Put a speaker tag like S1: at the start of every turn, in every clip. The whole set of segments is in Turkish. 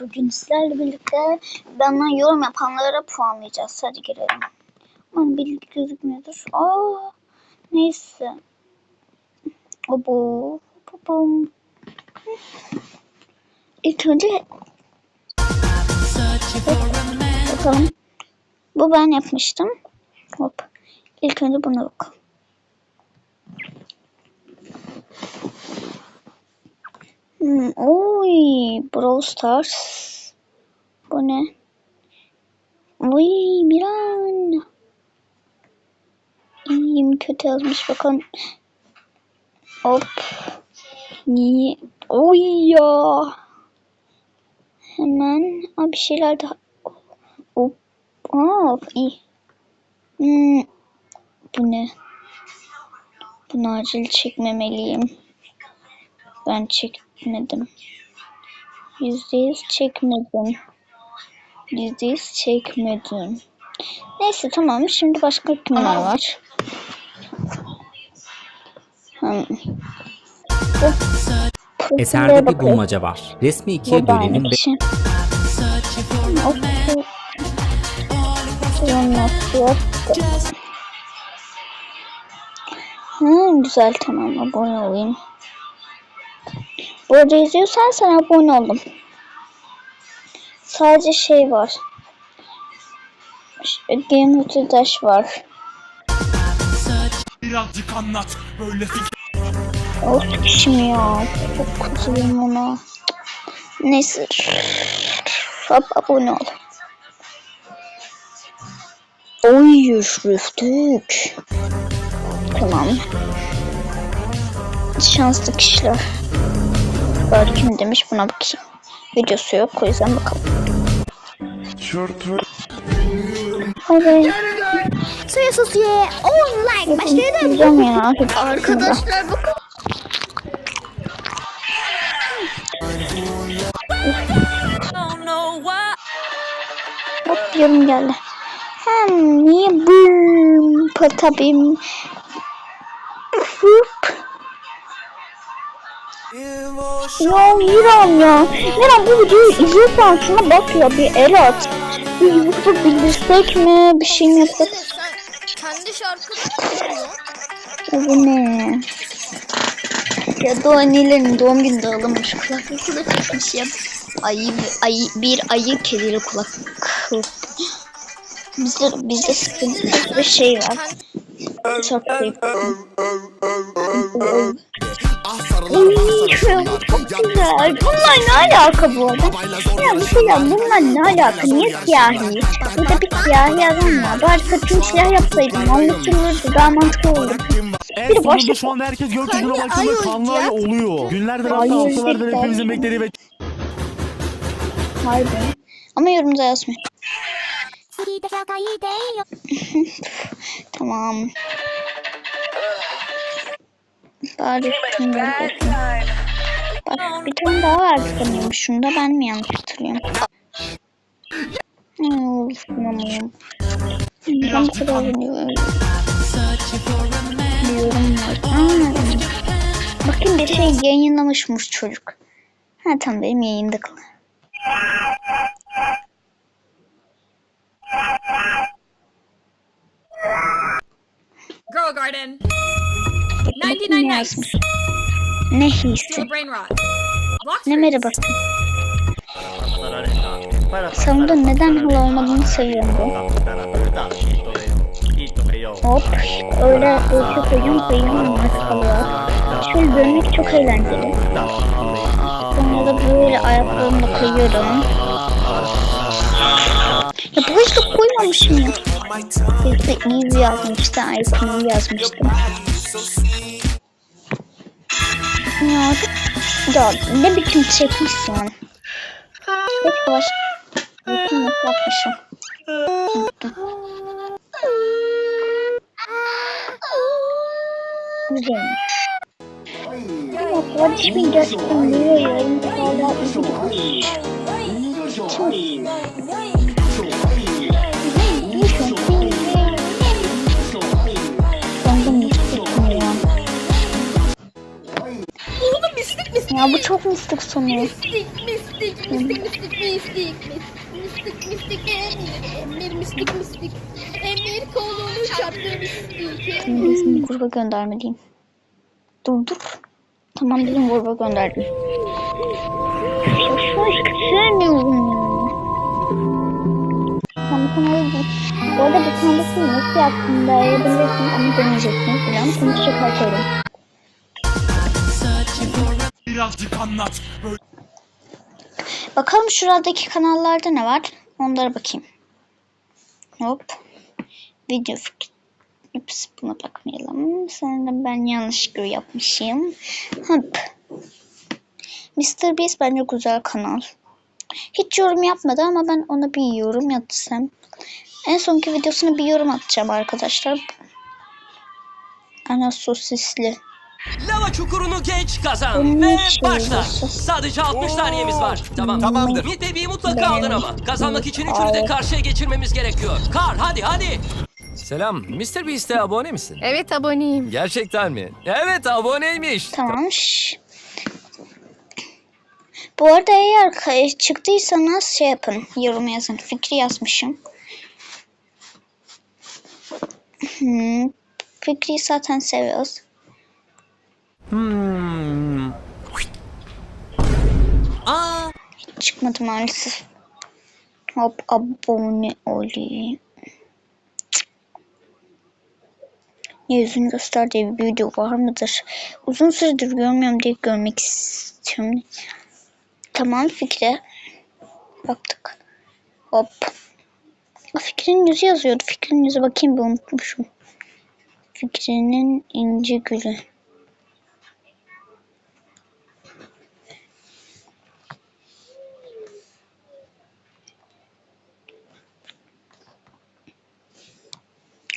S1: Bugün sizlerle birlikte bana yorum yapanlara puanlayacağız. Hadi girelim. Aman bilgi gözükmüyordur. Aa, neyse. O bu. Bu bu. İlk önce bakalım. Bu ben yapmıştım. Hop. İlk önce buna bakalım. Hmm, oy, Brawl Stars. Bu ne? Oy, Miran. İyiyim, kötü yazmış bakalım. Hop. Niye? Oy ya. Hemen Aa, bir şeyler daha. Hop. Hop, iyi. Hmm. Bu ne? Bunu acil çekmemeliyim. Ben çekmedim. Yüzde yüz çekmedim. Yüzde yüz çekmedim. Neyse tamam. Şimdi başka kimler var? Hmm. Bu
S2: Eserde bir bulmaca var. Resmi ikiye bölelim ve.
S1: Hmm, güzel tamam abone olayım. Bu arada izliyorsan sen abone oldum. Sadece şey var. Game the Dash var.
S3: Birazcık anlat. Böyle
S1: Of kim ya? Çok kızıyorum ona. Neyse. Hop abone ol. Oy rüftük. Tamam. Şanslı kişiler. Böyle kim demiş buna bakayım. Videosu yok o yüzden bakalım. Hadi.
S4: Suya susuya 10 like başladı.
S1: Gideceğim ya. Hiç
S4: Arkadaşlar bakın.
S1: Hop yorum geldi. Hem niye bum patabim Hop. Ya Miran ya. Miran bu videoyu izliyorsan şuna bak ya bir el at. Bir YouTube bildirsek mi? Bir şey mi yapsak?
S4: Kendi şarkını
S1: bu ne? Ya Doğan Niler'in doğum günü dağılmış. Kulaklığı da takmış ya. Ayı, ayı, bir ayı kediyle kulaklık. Bizde, bizde sıkıntı bir şey var. Çok iyi. Güzel. Bunlar ne alaka bu arada? Ya bir şey ya bunlar ne alaka? Niye siyahi? Burada bir siyahi adam var. Bari saçını siyah yapsaydım. Anlaşılırdı. Daha mantıklı olurdu.
S3: En
S1: Bir de
S3: sonunda
S1: başka-
S3: şu anda herkes gökyüzüne baktığında kanlı ay oluyor. Günlerdir hatta haftalardır hepimizin beklediği ve
S1: Harbi. Ama yorumda yazmayın. Tamam. Bari. Bak bir tane daha vardı sanıyorum. Şunu da ben mi yanlış hatırlıyorum? Ne oldu sanamıyorum. Ben bu kadar biliyorum. Bir yorum var. Bakın bir şey yayınlamışmış çocuk. Ha tamam benim yayında kal.
S5: Girl Garden.
S1: Bakın
S5: 99
S1: ne
S5: nights.
S1: Ne hissi?
S5: Block
S1: Ne
S5: fruits.
S1: merhaba. Sonunda neden hala olmadığını seviyorum bu. Hop. Öyle ölçü koyun koyun maç kalıyor. Şöyle dönmek çok eğlenceli. Sonra da böyle ayaklarımla koyuyorum. Ya bu işte koymamışım ya. Bizde easy yazmıştı. Icon yazmıştım. Ya, ya ne biçim çekmişsin. Hiç baş... Bütün yapmışım. Güzelmiş. Ama kardeşimin gerçekten niye yarım Ya bu çok mistik sonu.
S4: Mistik mistik mistik mistik mistik mistik mistik emir emir mistik mistik emir kolunu çarptı mistik
S1: Resmi gruba göndermeliyim. Dur dur. Tamam bizim gruba gönderdim. Şaşmış sevmiyorum. Bu arada bu kanalı nasıl yaptığını da ayırabilirsin ama deneyeceksin falan. Konuşacak arkadaşlarım.
S3: Birazcık anlat. Böyle
S1: Bakalım şuradaki kanallarda ne var? Onlara bakayım. Hop. Video fikri. Ups, buna bakmayalım. Sanırım ben yanlışlıkla yapmışım. Hop. Mr. Beast bence güzel kanal. Hiç yorum yapmadı ama ben ona bir yorum atsam. En sonki videosuna bir yorum atacağım arkadaşlar. Ana sosisli.
S2: Lava çukurunu geç kazan ve başla. Sadece 60 saniyemiz var. Tamam.
S3: Tamamdır.
S2: Mid bebeği mutlaka aldın ama. Kazanmak için üçünü de karşıya geçirmemiz gerekiyor. Kar hadi hadi.
S6: Selam, Mr. Beast'e abone misin?
S4: Evet aboneyim.
S6: Gerçekten mi? Evet, aboneymiş.
S1: Tamam. Bu arada eğer çıktıysanız şey yapın. Yorum yazın. Fikri yazmışım. Hmm. Fikri zaten seviyoruz.
S6: Hmm. Aa,
S1: Çıkmadı maalesef. Hop abone olayım. Yüzünü gösterdiği bir video var mıdır? Uzun süredir görmüyorum diye görmek istiyorum. Tamam Fikri. Baktık. Hop. Fikri'nin yüzü yazıyordu. Fikri'nin yüzü bakayım bir unutmuşum. Fikri'nin ince gülü.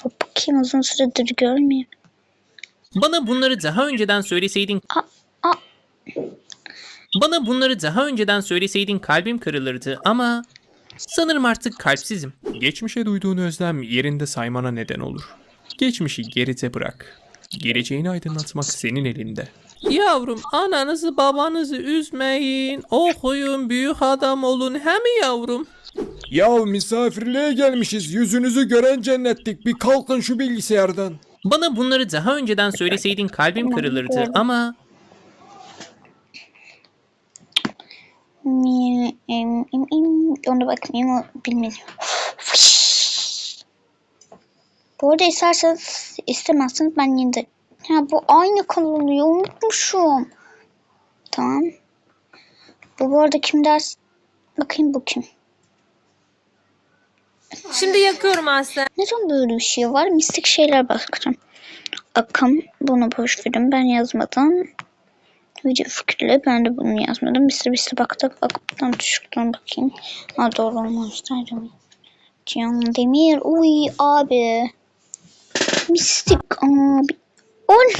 S1: Bakayım uzun süredir görmüyorum.
S7: Bana bunları daha önceden söyleseydin...
S1: Aa, aa.
S7: Bana bunları daha önceden söyleseydin kalbim kırılırdı ama... Sanırım artık kalpsizim. Geçmişe duyduğun özlem yerinde saymana neden olur. Geçmişi geride bırak. Geleceğini aydınlatmak senin elinde. Yavrum ananızı babanızı üzmeyin. Okuyun büyük adam olun he mi yavrum?
S8: Ya misafirliğe gelmişiz. Yüzünüzü gören cennetlik. Bir kalkın şu bilgisayardan.
S7: Bana bunları daha önceden söyleseydin kalbim kırılırdı ama...
S1: Ona bakmayayım o bilmiyorum. Bu arada isterseniz istemezseniz ben yine de ha bu aynı kanalı unutmuşum. Tamam. Bu bu arada kim ders bakayım bu kim?
S9: Şimdi yakıyorum Aslen.
S1: Neden böyle bir şey var? Mistik şeyler bakacağım. Akım bunu boş verin ben yazmadan. Video fikirleri ben de bunu yazmadım. Bir sürü baktık. Akıptan düşükten bakayım. Ha doğru olmamışlar. Can Demir. Uy abi. Mistik abi. On.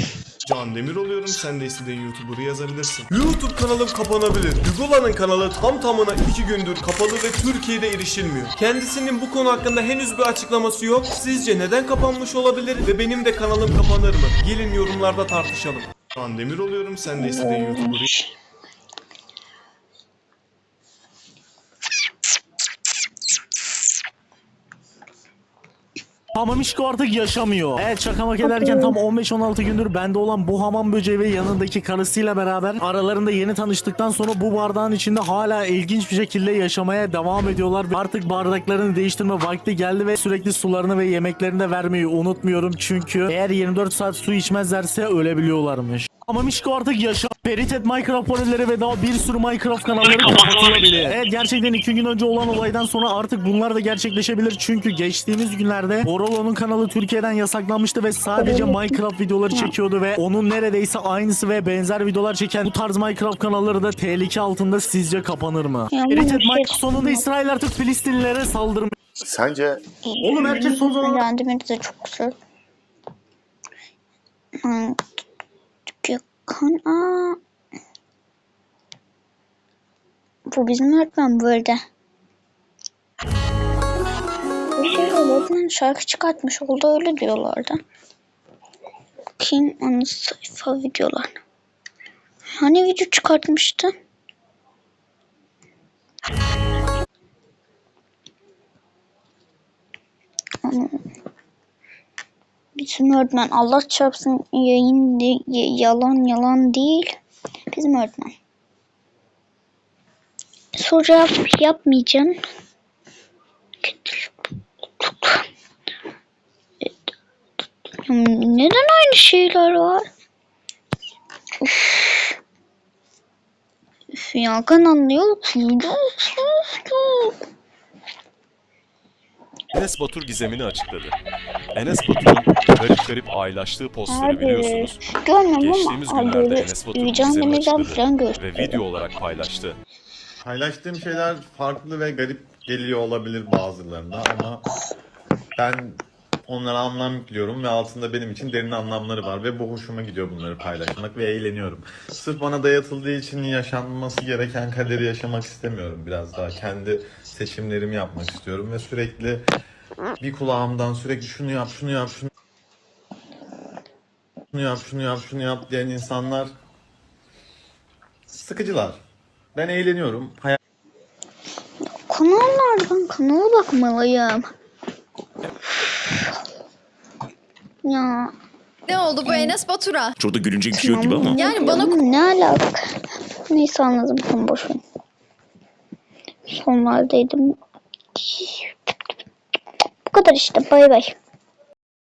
S10: Can Demir oluyorum. Sen de istediğin YouTuber'ı yazabilirsin. YouTube kanalım kapanabilir. Hugola'nın kanalı tam tamına 2 gündür kapalı ve Türkiye'de erişilmiyor. Kendisinin bu konu hakkında henüz bir açıklaması yok. Sizce neden kapanmış olabilir ve benim de kanalım kapanır mı? Gelin yorumlarda tartışalım. Can Demir oluyorum. Sen de istediğin YouTuber'ı
S3: Hamamişko artık yaşamıyor. Evet şakamak ederken tam 15-16 gündür bende olan bu hamam böceği ve yanındaki karısıyla beraber aralarında yeni tanıştıktan sonra bu bardağın içinde hala ilginç bir şekilde yaşamaya devam ediyorlar. Artık bardaklarını değiştirme vakti geldi ve sürekli sularını ve yemeklerini de vermeyi unutmuyorum çünkü eğer 24 saat su içmezlerse ölebiliyorlarmış. Ama Mişko artık yaşa. Peritet Minecraft aboneleri ve daha bir sürü Minecraft kanalları kapatılabilir. Evet gerçekten iki gün önce olan olaydan sonra artık bunlar da gerçekleşebilir. Çünkü geçtiğimiz günlerde Borolo'nun kanalı Türkiye'den yasaklanmıştı ve sadece Minecraft videoları çekiyordu ve onun neredeyse aynısı ve benzer videolar çeken bu tarz Minecraft kanalları da tehlike altında sizce kapanır mı? Peritet
S1: şey
S3: Minecraft sonunda İsrail artık Filistinlilere saldırmıyor.
S11: Sence
S3: Oğlum herkes son zaman-
S1: Randemir de çok güzel. Kana. Bu bizim öğretmen bu arada. Bir şey olmadan şarkı çıkartmış oldu öyle diyorlardı. Bakayım onun sayfa videolarına. Hani video çıkartmıştı? Onu bizim öğretmen Allah çarpsın yayın yalan yalan değil. Bizim öğretmen. Soru yap, yapmayacağım. Neden aynı şeyler var? Üf. Üf ya kanalıyor.
S11: Enes Batur gizemini açıkladı. Enes Batur'un garip garip aylaştığı postları biliyorsunuz.
S1: Görmüyorum
S11: Geçtiğimiz
S1: ama
S11: günlerde Enes Batur
S1: Demirel
S11: açıkladı
S1: falan
S11: ve video olarak paylaştı.
S12: Paylaştığım şeyler farklı ve garip geliyor olabilir bazılarına ama ben onlara anlam yüklüyorum ve altında benim için derin anlamları var ve bu hoşuma gidiyor bunları paylaşmak ve eğleniyorum. Sırf bana dayatıldığı için yaşanması gereken kaderi yaşamak istemiyorum. Biraz daha kendi seçimlerimi yapmak istiyorum ve sürekli bir kulağımdan sürekli şunu yap, şunu yap, şunu şunu yap, şunu yap, şunu yap diyen insanlar sıkıcılar. Ben eğleniyorum. Hayat
S1: Kanallardan kanala bakmalıyım. Ya
S4: Ne oldu bu Enes Batur'a?
S11: Çok da gülünecek bir şey yok gibi ama.
S4: Yani bana
S1: ne alaka? Neyse anladım tamam boş ver. Sonlardaydım. Bu kadar işte bay bay.